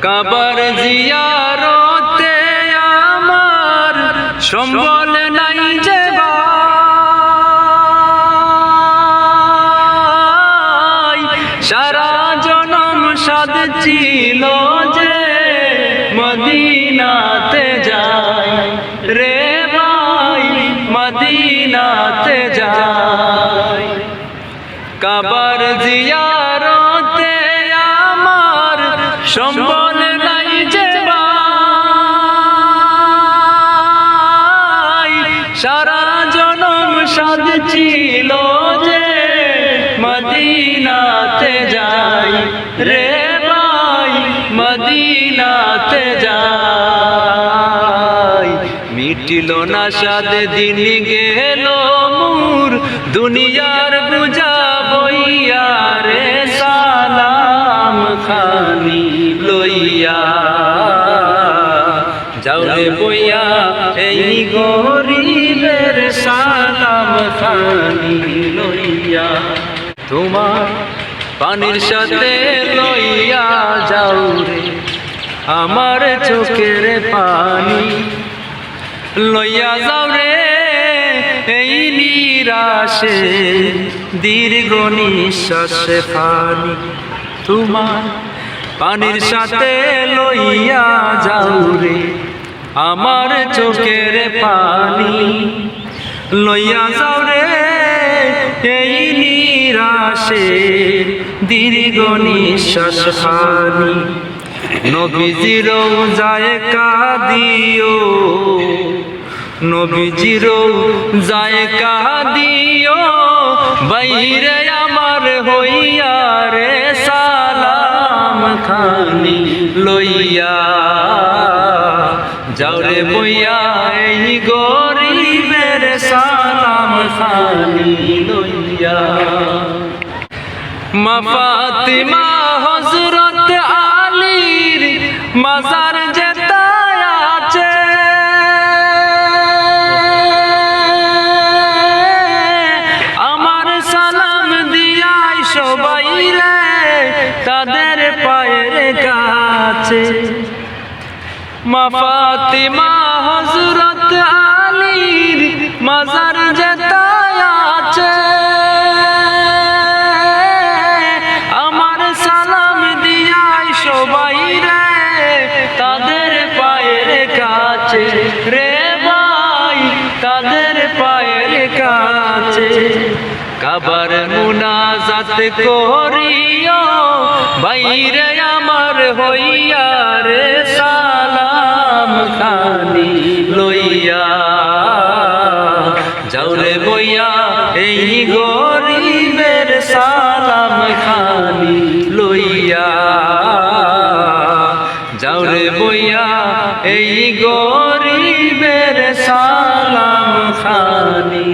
কাবার জিয়ারতে আমার সম্বল নাই যে সারা জনম সাদ ছিল যে মদিনাতে যাই। রে ভাই, মদিনাতে যাই। কাবার জিয়ারতে মদিনাতে যাই। মিটিল না সাদ দিন গেল মুর, দুনিয়ার বুঝা বইয়া রে সালাম খানি লইয়া। যাও রে বইয়া, এই গরিবের সালাম খানি লইয়া। তোমার পানির সাথে লইয়া যাও রে। আমার চোখের পানি। লইয়া যাও রে এই নিরাশে, দীর্ঘ নিঃশ্বাসে পানি। তোমার পানির সাথে লইয়া যাও রে। আমার চোখের পানি। লইয়া যাও রে এই নিরাশে দীর্ঘ নিঃশ্বাস পানি নবীজির যায় কাদিও, নবীজির যায় কাদিও, বাইরে আমার হইয়া রে সালাম খানি লইয়া। যাও রে বইয়া এই গরিবের সালাম খানি। মা ফাতিমা হযরত আলীর মাজার যেতায় আছে। আমার সালাম দিয়াই সবাই রে, তাদের পায়ের কাছে। মা ফাতিমা রে ভাই, তাদের পায়ের কাছে কাবার মুনাজাত করিও, বাইরে আমার হইয়া রে সালাম খানি লইয়া। যাও রে বইয়া, এই গরিবের গরিবের সালাম খানি।